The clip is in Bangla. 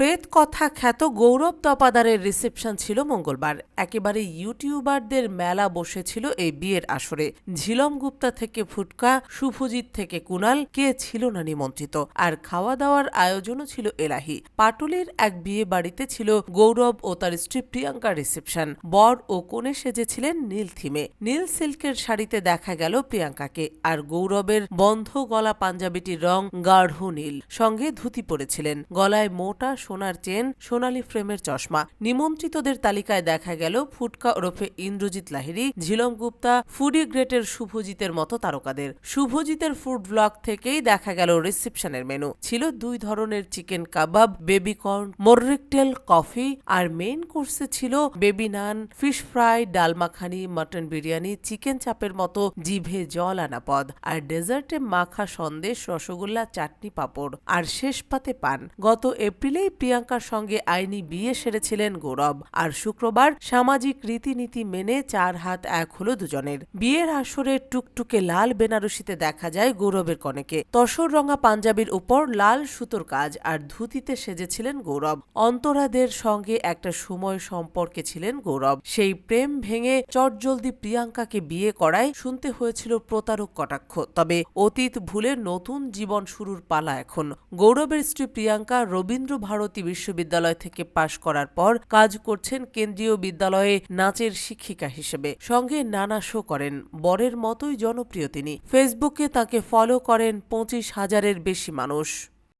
প্রেত কথা খ্যাত গৌরব তপাদারের রিসেপশন ছিল মঙ্গলবার। একেবারে ইউটিউবারদের মেলা বসেছিল এই বিয়ের আসরে। ঝিলম গুপ্তা থেকে ফুটকা, শুভজিৎ থেকে কুনাল, কে ছিল না নিমন্ত্রিত। আর খাওয়া দাওয়ার আয়োজনও ছিল এলাহি। পাটুলির এক বিয়ে বাড়িতে ছিল গৌরব ও তার স্ত্রী প্রিয়াঙ্কার রিসেপশন বর ও কোণে সেজেছিলেন নীল থিমে। নীল সিল্কের শাড়িতে দেখা গেল প্রিয়াঙ্কাকে। আর গৌরবের বন্ধ গলা পাঞ্জাবিটির রং গাঢ় নীল। সঙ্গে ধুতি পরেছিলেন। গলায় মোটা সোনার চেন, সোনালী ফ্রেমের চশমা। নিমন্ত্রিতদের তালিকায় দেখা গেল ফুটকা ওরফে ইন্দ্রজিৎ লাহিড়ী, ঝিলম গুপ্তা, ফুডি গ্রেটের শুভজিতের মতো তারকাদের। শুভজিতের ফুড ব্লগ থেকেই দেখা গেল রিসেপশনের মেনু। ছিল দুই ধরনের চিকেন কাবাব, বেবি কর্ন, মোররেকটেল কফি, আর মেইন কোর্সে ছিল বেবি নান, ফিশ ফ্রাই, ডাল মাখানি, মাটন বিরিয়ানি, চিকেন চাপের মতো জিভে জল আনা পদ, আর ডেজার্টে মাখা সন্দেশ, রসগোল্লা, চাটনি পাঁপড়, আর শেষ পাতে পান। গত এপ্রিলেই প্রিয়াঙ্কার সঙ্গে আইনি বিয়ে সেরেছিলেন গৌরব। আর শুক্রবার সামাজিক রীতিনীতি মেনে চার হাত এক হলো দুজনের। বিয়ের আসরে টুকটুকে লাল বেনারসিতে দেখা যায় গৌরবের কনেকে। তসর রঙা পাঞ্জাবির উপর লাল সুতোর কাজ আর ধুতিতে সেজেছিলেন গৌরব। অন্তরাদের সঙ্গে একটা সময় সম্পর্কে ছিলেন গৌরব। সেই প্রেম ভেঙে চটজলদি প্রিয়াঙ্কাকে বিয়ে করায় শুনতে হয়েছিল প্রতারক কটাক্ষ। তবে অতীত ভুলে নতুন জীবন শুরুর পালা এখন। গৌরবের স্ত্রী প্রিয়াঙ্কা রবীন্দ্র ভারতী বিশ্ববিদ্যালয় থেকে পাশ করার পর কাজ করছেন কেন্দ্রীয় বিদ্যালয়ে নাচের শিক্ষিকা হিসেবে। সঙ্গে নানা শো করেন। বরের মতোই জনপ্রিয় তিনি। ফেসবুকে তাকে ফলো করেন পঁচিশ হাজারের বেশি মানুষ।